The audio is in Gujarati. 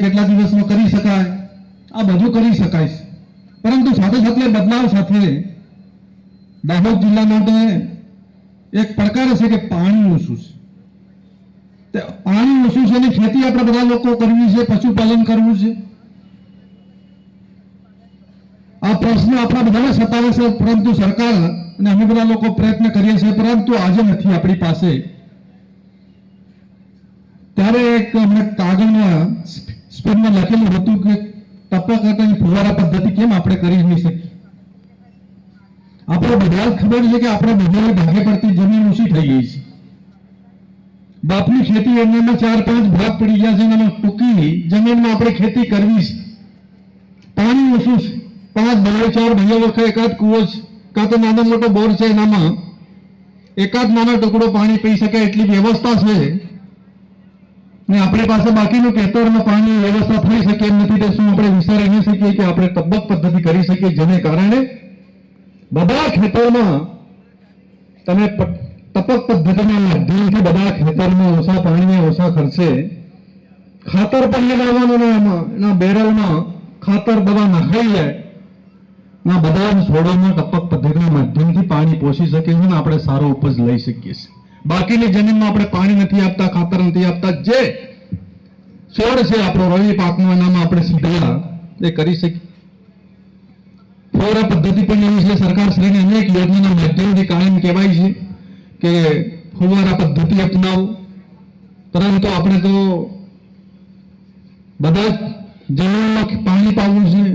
કેટલા દિવસમાં કરી શકાય? આ બધું કરી શકાય પરંતુ સાથે સાથે બદલાવ સાથે દાહોદ જિલ્લા માટે એક પડકાર છે કે પાણી ઓછું છે. પાણી ઓછું છે એની ખેતી આપણે બધા લોકો કરવી છે, પશુપાલન કરવું છે. આ પ્રશ્ન આપણા બધાને સતાવે છે, પરંતુ સરકાર અને અમે બધા લોકો પ્રયત્ન કરીએ છીએ, પરંતુ આજે નથી આપણી પાસે. ત્યારે એક અમને કાગળમાં સ્પેનમાં લખેલું હતું કે ટપક અને ફુવારા પદ્ધતિ કેમ આપણે કરી નહીં શકીએ? આપણે બધા ખબર છે કે આપણે બધાને ભાગે પડતી જમીન ઓછી થઈ ગઈ છે. બાપની ખેતી એમનામાં ચાર પાંચ ભાગ પડી ગયા છે એમાં ટૂંકી જમીનમાં આપણે ખેતી કરવી છે. પાણી ઓછું છે. પાંચ ભાઈઓ, ચાર ભાઈઓ વખત એકાદ કૂવો છે. કાં તો નાનો મોટો બોર છે એનામાં. એકાદ નાનો ટુકડો પાણી પી શકે એટલી વ્યવસ્થા છે. ને આપણી પાસે બાકીનું ખેતરમાં પાણી વ્યવસ્થા થઈ શકે એમ નથી, તે શું આપણે વિચારી ન શકીએ કે આપણે તબક પદ્ધતિ કરી શકીએ જેને કારણે બધા ખેતરમાં તમે ટપક પદ્ધતિના માધ્યમથી બધા ખેતરમાં ઓછા પાણીને ઓછા ખર્ચે ખાતર પણ લગાવવાનું એમાં, એના બેરલમાં ખાતર દવા નખાઈ જાય ના બધા છોડોમાં ટપક પદ્ધતિના માધ્યમથી પાણી પોષી શકે છે આપણે સારો ઉપજ લઈ શકીએ છીએ. બાકીની જમીનમાં આપણે પાણી નથી આપતા, ખાતર નથી આપતા. જે છોડ છે આપણો રવિ પાકનો, એનામાં આપણે સીધા એ કરી શકીએ ફોરા પદ્ધતિ પણ એવી છે, સરકારશ્રીની અનેક યોજનાના માધ્યમથી કાયમ કહેવાય છે કે ફુવારા પદ્ધતિ અપનાવો. પરંતુ આપણે તો બધા જ જમીનમાં પાણી પાવું છે.